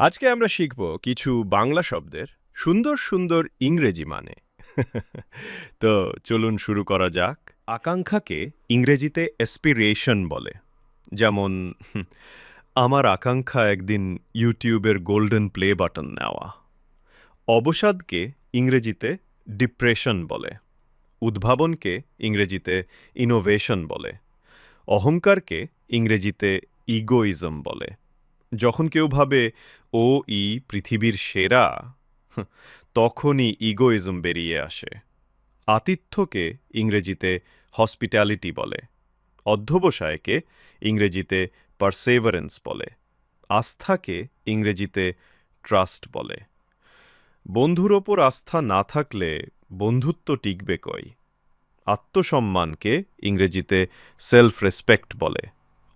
আজকে আমরা শিখব কিছু বাংলা শব্দের সুন্দর সুন্দর ইংরেজি মানে। তো চলুন শুরু করা যাক। আকাঙ্ক্ষাকে ইংরেজিতে অ্যাসপিরেশন বলে। যেমন, আমার আকাঙ্ক্ষা একদিন ইউটিউবের গোল্ডেন প্লে বাটন নেওয়া। অবসাদকে ইংরেজিতে ডিপ্রেশন বলে। উদ্ভাবনকে ইংরেজিতে ইনোভেশন বলে। অহংকারকে ইংরেজিতে ইগোইজম বলে। যখন কেউ ভাবে, ও ই পৃথিবীর সেরা তখনই ইগোইজম বেরিয়ে আসে। আতিথ্যকে ইংরেজিতে হসপিটালিটি বলে, অধ্যবসায়কে ইংরেজিতে পারসেভারেন্স বলে, আস্থাকে ইংরেজিতে ট্রাস্ট বলে। বন্ধুর ওপর আস্থা না থাকলে বন্ধুত্ব টিকবে কই? আত্মসম্মানকে ইংরেজিতে সেলফ রেসপেক্ট বলে,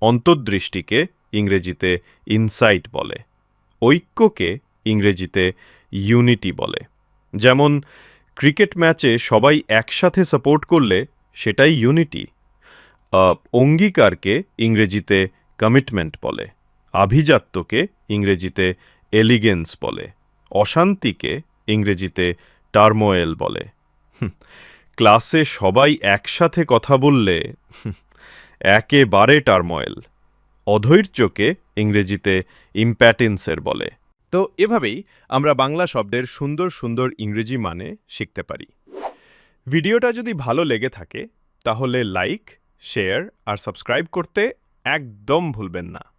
অন্তর্দৃষ্টিকে ইংরেজিতে ইনসাইট বলে। ঐক্যকে ইংরেজিতে ইউনিটি বলে। যেমন, ক্রিকেট ম্যাচে সবাই একসাথে সাপোর্ট করলে সেটাই ইউনিটি। অঙ্গীকারকে ইংরেজিতে কমিটমেন্ট বলে। আভিজাত্যকে ইংরেজিতে এলিগেন্স বলে। অশান্তিকে ইংরেজিতে টার্মোয়েল বলে। ক্লাসে সবাই একসাথে কথা বললে একেবারে টার্মোয়েল। অধৈর্যকে ইংরেজিতে ইম্প্যাটেন্সের বলে। তো এভাবেই আমরা বাংলা শব্দের সুন্দর সুন্দর ইংরেজি মানে শিখতে পারি। ভিডিওটা যদি ভালো লেগে থাকে, তাহলে লাইক, শেয়ার আর সাবস্ক্রাইব করতে একদম ভুলবেন না।